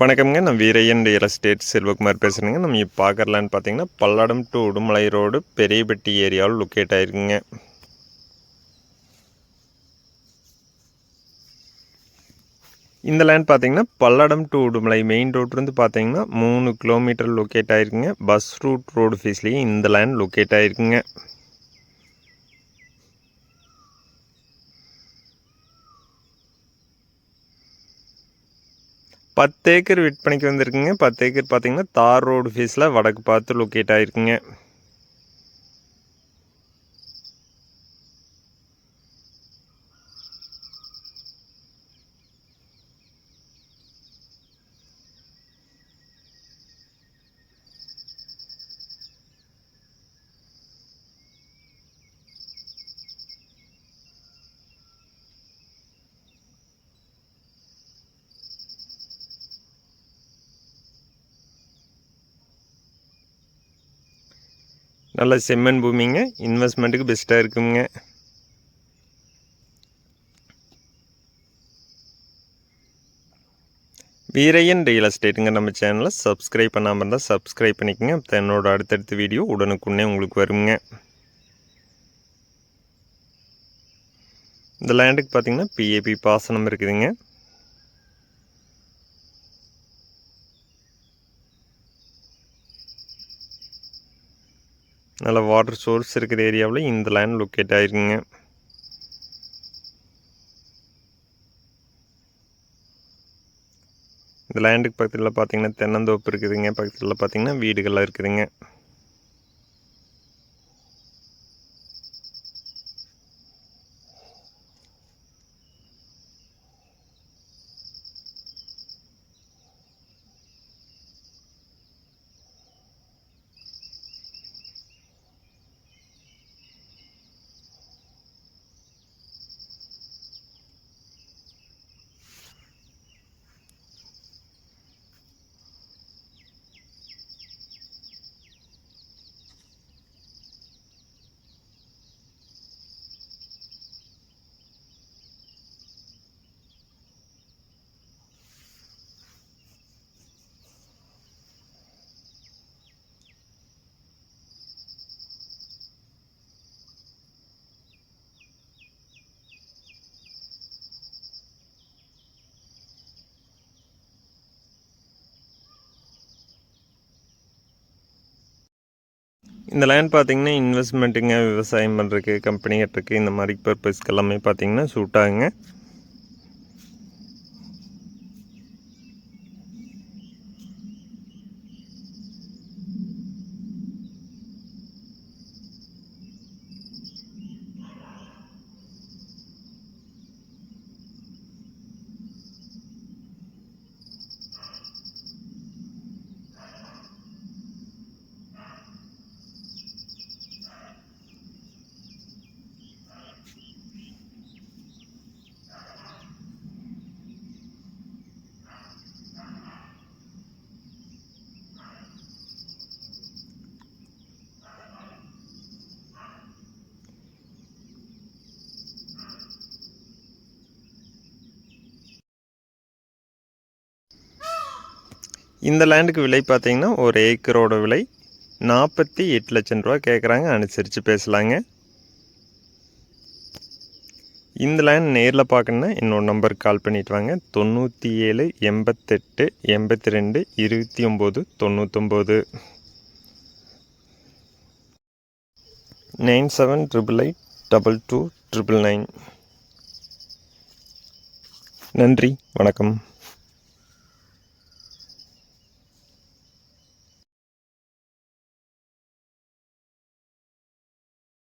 வணக்கம்ங்க. நான் Veeraiyan real estate Selvakumar பேசுகிறேங்க நம்ம இப்போ பார்க்கறலான்னு பார்த்தீங்கன்னா பல்லடம் டு உடுமலை ரோடு பெரியபட்டி ஏரியாவில் லொக்கேட் ஆயிருக்குங்க. இந்த லேண்ட் பார்த்தீங்கன்னா பல்லடம் டு உடுமலை மெயின் ரோட்லேருந்து பார்த்தீங்கன்னா மூணு கிலோமீட்டர் லொக்கேட் ஆயிருக்குங்க. பஸ் ரூட் ரோடு ஃபீஸ்லேயும் இந்த லேண்ட் லொக்கேட் ஆயிருக்குங்க. பத்து ஏக்கர் விற்பனைக்கு வந்திருக்குங்க. பத்து ஏக்கர் பார்த்தீங்கன்னா தார் ரோடு ஃபீஸில் வடக்கு பார்த்து லொக்கேட் ஆகிருக்குங்க நல்ல செம்மண் பூமிங்க. இன்வெஸ்ட்மெண்ட்டுக்கு பெஸ்ட்டாக இருக்குங்க. வீரையன் ரியல் எஸ்டேட்டுங்க நம்ம சேனலை சப்ஸ்கிரைப் பண்ணாமல் இருந்தால் சப்ஸ்கிரைப் பண்ணிக்கோங்க. அப்போ என்னோட அடுத்தடுத்த வீடியோ உடனுக்குன்னே உங்களுக்கு வருங்க. இந்த லேண்டுக்கு பார்த்தீங்கன்னா பிஏபி பாசனம் இருக்குதுங்க. நல்ல வாட்டர் சோர்ஸ் இருக்கிற ஏரியாவில் இந்த லேண்ட் லொக்கேட் ஆயிருக்குங்க. இந்த லேண்டுக்கு பக்கத்தில் பார்த்தீங்கன்னா தென்னந்தோப்பு இருக்குதுங்க. பக்கத்தில் பார்த்தீங்கன்னா வீடுகள்லாம் இருக்குதுங்க. இந்த லேண்ட் பார்த்தீங்கன்னா இன்வெஸ்ட்மெண்ட்டுங்க விவசாயம் பண்ணுறதுக்கு கம்பெனி கட்டுறதுக்கு இந்த மாதிரி பர்பஸ்க்கு எல்லாமே பார்த்தீங்கன்னா சூட்டாகுங்க இந்த லேண்டுக்கு விலை பார்த்தீங்கன்னா ஒரு ஏக்கரோட விலை நாற்பத்தி எட்டு லட்சம் ரூபா கேட்குறாங்க. அனுசரித்து பேசலாங்க. இந்த லேண்ட் நேரில் பார்க்கணுன்னா என்னோட நம்பருக்கு கால் பண்ணிட்டு வாங்க. தொண்ணூற்றி ஏழு எண்பத்தெட்டு எண்பத்தி ரெண்டு இருபத்தி ஒம்பது தொண்ணூத்தொம்பது. Nine seven triple eight double two triple nine. நன்றி வணக்கம்.